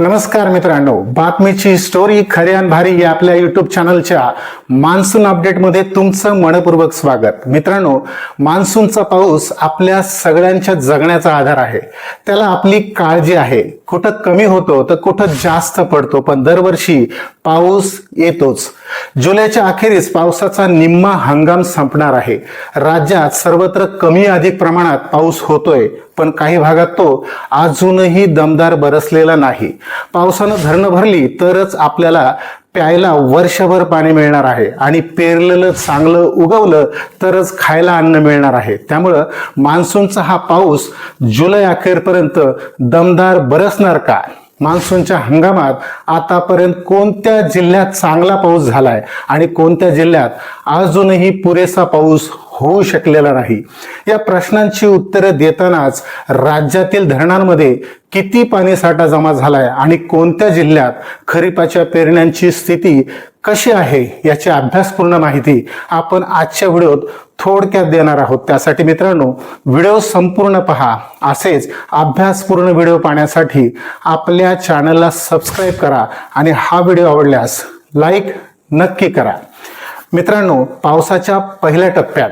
नमस्कार मित्रांनो बातमीची स्टोरी खरे आणि भारी या आपल्या युट्यूब चॅनलच्या मान्सून अपडेटमध्ये तुमचं मनपूर्वक स्वागत. मित्रांनो मान्सूनचा पाऊस आपल्या सगळ्यांच्या जगण्याचा आधार आहे. त्याला आपली काळजी आहे. कुठं कमी होतो तर कुठं जास्त पडतो. पण दरवर्षी पाऊस येतोच. जुलैच्या अखेरीस पावसाचा निम्मा हंगाम संपणार आहे. राज्यात सर्वत्र कमी अधिक प्रमाणात पाऊस होतोय पण काही भागात तो अजूनही दमदार बरसलेला नाही. पावसानं धरणं भरली तरच आपल्याला प्यायला वर्षभर पाणी मिळणार आहे आणि पेरलेलं चांगलं उगवलं तरच खायला अन्न मिळणार आहे. त्यामुळं मान्सूनचा हा पाऊस जुलै अखेरपर्यंत दमदार बरसणार का? मान्सूनच्या हंगामात आतापर्यंत कोणत्या जिल्ह्यात चांगला पाऊस झालाय आणि कोणत्या जिल्ह्यात अजूनही पुरेसा पाऊस होऊ शकलेला नाही. या प्रश्नांची उत्तरं देतानाच राज्यातील धरणांमध्ये किती पाणीसाठा जमा झालाय आणि कोणत्या जिल्ह्यात खरीपाच्या पेरण्यांची स्थिती कशी आहे याची अभ्यासपूर्ण माहिती आपण आजच्या व्हिडिओत थोडक्यात देणार आहोत. त्यासाठी मित्रांनो व्हिडिओ संपूर्ण पहा. असेच अभ्यासपूर्ण व्हिडिओ पाहण्यासाठी आपल्या चॅनलला सबस्क्राईब करा आणि हा व्हिडिओ आवडल्यास लाईक नक्की करा. मित्रांनो पावसाच्या पहिल्या टप्प्यात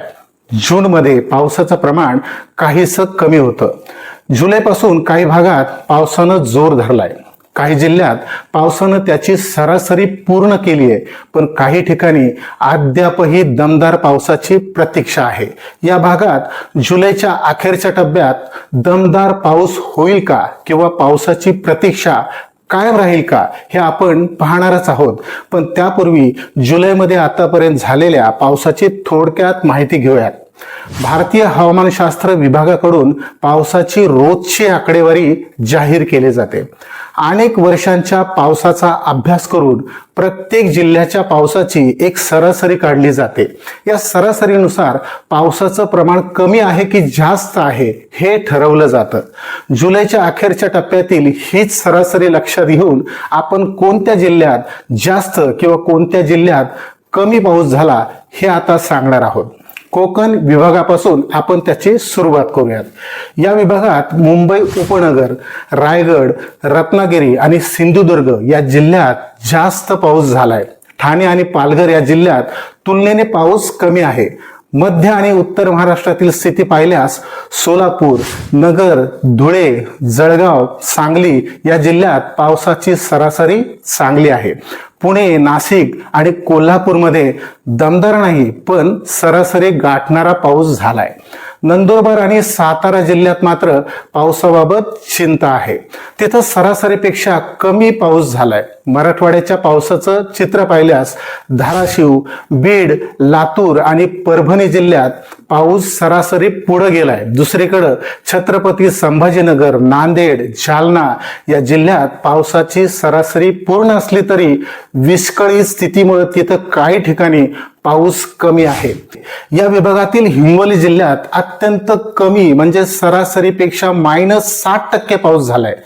जूनमध्ये पावसाचं प्रमाण काहीसं कमी होतं. जुलैपासून काही भागात पावसानं जोर धरलाय. काही जिल्ह्यात पावसानं त्याची सरासरी पूर्ण केली आहे पण काही ठिकाणी अद्यापही दमदार पावसाची प्रतीक्षा आहे. या भागात जुलैच्या अखेरच्या टप्प्यात दमदार पाऊस होईल का किंवा पावसाची प्रतीक्षा कायम राहील का हे आपण पाहणारच आहोत. पण त्यापूर्वी जुलैमध्ये आतापर्यंत झालेल्या पावसाची थोडक्यात माहिती घेऊयात. भारतीय हवामानशास्त्र विभागाकडून पावसाची रोजची आकडेवारी जाहीर केली जाते. अनेक वर्षांच्या पावसाचा अभ्यास करून प्रत्येक जिल्ह्याच्या पावसाची एक सरासरी काढली जाते. या सरासरीनुसार पावसाचं प्रमाण कमी आहे की जास्त आहे हे ठरवलं जातं. जुलैच्या अखेरच्या टप्प्यातील हीच सरासरी लक्षात घेऊन आपण कोणत्या जिल्ह्यात जास्त किंवा कोणत्या जिल्ह्यात कमी पाऊस झाला हे आता सांगणार आहोत. कोकण विभागापासून आपण त्याची सुरुवात करूयात. या विभागात मुंबई उपनगर रायगड रत्नागिरी आणि सिंधुदुर्ग या जिल्ह्यात जास्त पाऊस झालाय. ठाणे आणि पालघर या जिल्ह्यात तुलनेने पाऊस कमी आहे. मध्य आणि उत्तर महाराष्ट्रातील स्थिती पाहिल्यास सोलापूर नगर धुळे जळगाव सांगली या जिल्ह्यात पावसाची सरासरी चांगली आहे. पुणे नाशिक आणि कोल्हापूरमध्ये दमदार नाही पण सरासरी गाठणारा पाऊस झालाय. नंदुरबार आणि सातारा जिल्ह्यात मात्र पावसाबाबत चिंता आहे. तिथं सरासरीपेक्षा कमी पाऊस झालाय. मराठवाड्याच्या पावसाचं चित्र पाहिल्यास धाराशिव बीड लातूर आणि परभणी जिल्ह्यात पाऊस सरासरी पुढं गेलाय. दुसरीकडं छत्रपती संभाजीनगर नांदेड जालना या जिल्ह्यात पावसाची सरासरी पूर्ण असली तरी विस्कळीत स्थितीमुळे तिथं काही ठिकाणी पाऊस कमी आहे. या विभागातील हिंगोली जिल्ह्यात अत्यंत कमी म्हणजे सरासरीपेक्षा मायनस साठ टक्के पाऊस झालाय.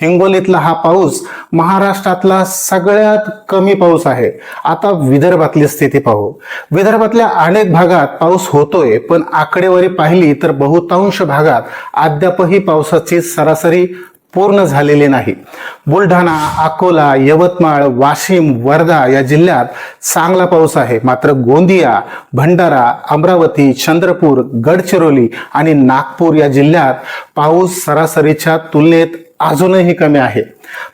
हिंगोलीतला हा पाऊस महाराष्ट्रातला सगळ्यात कमी पाऊस आहे. आता विदर्भातली स्थिती पाहू. विदर्भातल्या अनेक भागात पाऊस होतोय पण आकडेवारी पाहिली तर बहुतांश भागात अद्यापही पावसाची सरासरी पूर्ण झालेले नाही. बुलढाणा अकोला यवतमाळ वाशिम वर्धा या जिल्ह्यात चांगला पाऊस आहे. मात्र गोंदिया भंडारा अमरावती चंद्रपूर गडचिरोली आणि नागपूर या जिल्ह्यात पाऊस सरासरीच्या तुलनेत अजूनही कमी आहे.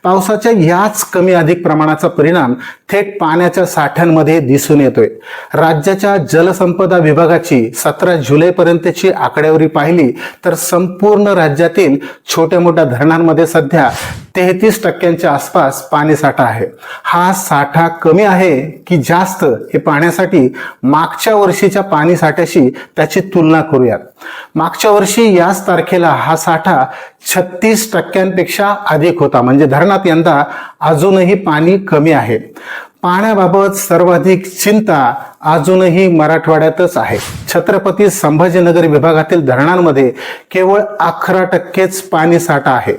पावसाच्या याच कमी अधिक प्रमाणाचा परिणाम थेट पाण्याच्या साठ्यांमध्ये दिसून येतोय. राज्याच्या जलसंपदा विभागाची सतरा जुलैपर्यंतची आकडेवारी पाहिली तर संपूर्ण राज्यातील छोट्या मोठ्या धरणांमध्ये सध्या तेहतीस टक्क्यांच्या आसपास पाणीसाठा आहे. हा साठा कमी आहे की जास्त हे पाहण्यासाठी मागच्या वर्षीच्या पाणीसाठ्याशी त्याची तुलना करूयात. मागच्या वर्षी याच तारखेला हा साठा छत्तीस टक्क्यां पेक्षा अधिक होता. म्हणजे धरणात यंदा अजूनही पाणी कमी आहे. पाण्याबाबत सर्वाधिक चिंता अजूनही मराठवाड्यातच आहे. छत्रपती संभाजीनगर विभागातील धरणांमध्ये केवळ अकरा टक्केच पाणी साठा आहे.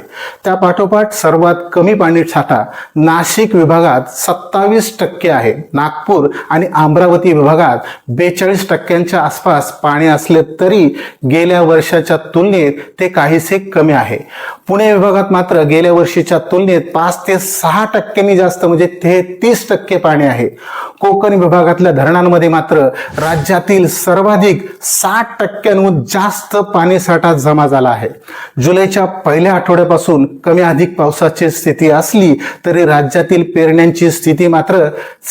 त्या पाठोपाठ सर्वात कमी पाणी साठा नाशिक विभागात सत्तावीस टक्के आहे. नागपूर आणि अमरावती विभागात बेचाळीस टक्क्यांच्या आसपास पाणी असले तरी गेल्या वर्षाच्या तुलनेत ते काहीसे कमी आहे. पुणे विभागात मात्र गेल्या वर्षीच्या तुलनेत पाच ते सहा टक्क्यांनी जास्त म्हणजे तेहतीस टक्के पाणी आहे. कोकण विभागातल्या धरणांमध्ये मात्र राज्यातील सर्वाधिक साठ टक्क्यांहून जास्त पाणीसाठा जमा झाला आहे. जुलैच्या पहिल्या आठवड्यापासून कमी अधिक पावसाची स्थिती असली तरी राज्यातील पेरण्यांची स्थिती मात्र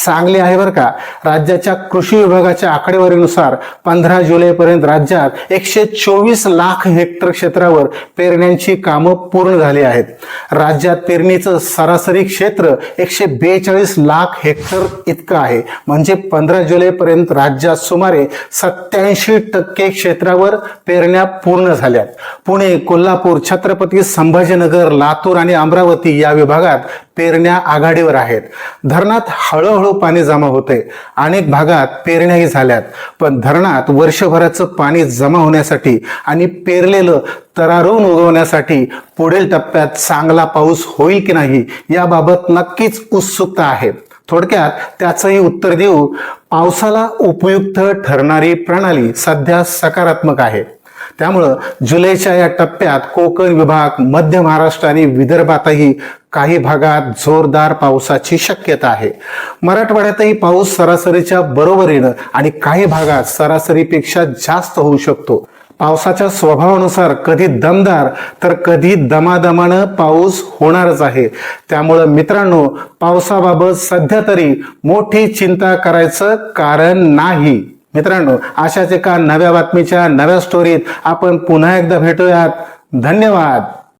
चांगली आहे बरं का. राज्याच्या कृषी विभागाच्या आकडेवारीनुसार पंधरा जुलैपर्यंत राज्यात एकशे चोवीस लाख हेक्टर क्षेत्रावर पेरण्यांची कामं पूर्ण झाले आहेत. राज्यात पेरणीचं सरासरी क्षेत्र एकशे बेचाळीस लाख हेक्टर इतकं आहे. म्हणजे पंधरा जुलैपर्यंत राज्यात सुमारे सत्याऐंशी टक्के क्षेत्रावर पेरण्या पूर्ण झाल्यात. पुणे कोल्हापूर छत्रपती संभाजीनगर लातूर आणि अमरावती या विभागात पेरण्या आघाडीवर आहेत. धरणात हळूहळू पाणी जमा होते अनेक भागात पेरण्याही झाल्यात. पण धरणात वर्षभराचं पाणी जमा होण्यासाठी आणि पेरलेलं तरारून उगवण्यासाठी पुढील टप्प्यात चांगला पाऊस होईल की नाही याबाबत नक्कीच उत्सुकता आहे. थोडक्यात त्याचंही उत्तर देऊ पावसाला उपयुक्त ठरणारी प्रणाली सध्या सकारात्मक आहे. त्यामुळं जुलैच्या या टप्प्यात कोकण विभाग मध्य महाराष्ट्र आणि विदर्भातही काही भागात जोरदार पावसाची शक्यता आहे. मराठवाड्यातही पाऊस सरासरीच्या बरोबरीनं आणि काही भागात सरासरीपेक्षा जास्त होऊ शकतो. पावसाच्या स्वभावानुसार कधी दमदार तर कधी दमादमानं पाऊस होणारच आहे. त्यामुळं मित्रांनो पावसाबाबत सध्या तरी मोठी चिंता करायचं कारण नाही. मित्रांनो अशाच एका नव्या बातमीच्या नव्या स्टोरीत आपण पुन्हा एकदा भेटूयात. धन्यवाद.